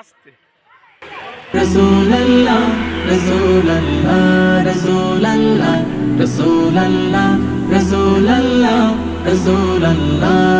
আস্তে। রসুল্লাহ রসুল্লাহ রসুল্লাহ রসুল্লাহ রসুল্লাহ রসুল্লাহ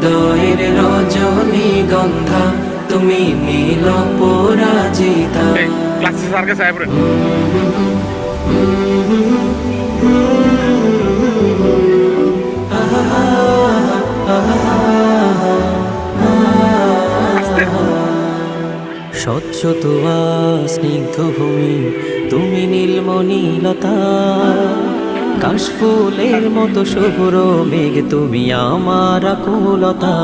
হৃদয়ের রজনী গন্ধা তুমি নীল পরাজিতা। স্বচ্ছ তোয়া স্নিগ্ধ ভূমি তুমি নীলমণিলতা। কাশফুলের মতো শুভ্র মেঘ তুমি আমার কুলতা